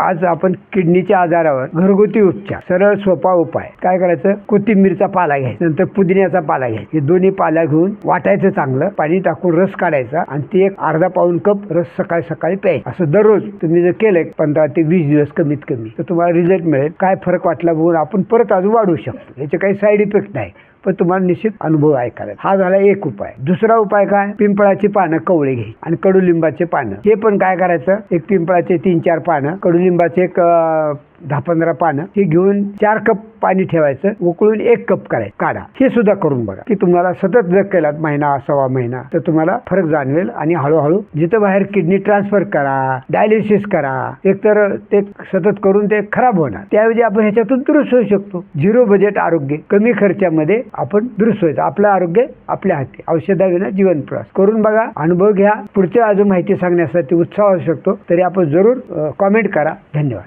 आज आपण किडनीच्या आजारावर घरगुती उपचार सरळ सोपा उपाय. काय करायचं? कोथिंबीरचा पाला घ्यायचा नंतर पुदिन्याचा पाला घ्यायचा. हे दोन्ही पाला घेऊन वाटायचं चांगलं पाणी टाकून रस काढायचा आणि ते एक अर्धा पाऊन कप रस सकाळी सकाळी प्यायचा. असं दररोज तुम्ही जर केलं पंधरा ते वीस दिवस कमीत कमी तर तुम्हाला रिझल्ट मिळेल. काय फरक वाटला बघून आपण परत अजून वाढवू शकतो. याचे काही साईड इफेक्ट नाही. पण तुम्हाला निश्चित अनुभव ऐकायला हा झाला एक उपाय. दुसरा उपाय काय? पिंपळाची पानं कवळे घ्यायची आणि कडुलिंबाचे पानं. हे पण काय करायचं? एक पिंपळाचे तीन चार पानं कडुलिंबाचे एक दहा पंधरा पानं ही घेऊन चार कप पाणी ठेवायचं उकळून एक कप करायचं काढा. हे सुद्धा करून बघा. की तुम्हाला सतत जर केलात महिना सव्वा महिना तर तुम्हाला फरक जाणवेल आणि हळूहळू जिथं बाहेर किडनी ट्रान्सफर करा डायलिसिस करा एकतर ते सतत करून ते खराब होणार. त्याऐवजी आपण ह्याच्यातून दुरुस्त होऊ शकतो. झिरो बजेट आरोग्य कमी खर्चामध्ये आपण दुरुस्त व्हायचं. आपलं आरोग्य आपल्या हाती. औषधाविना जीवन प्रवास. करून बघा अनुभव घ्या. पुढच्या अजून माहिती सांगण्यासाठी उत्साह असू शकतो. तरी आपण जरूर कॉमेंट करा. धन्यवाद.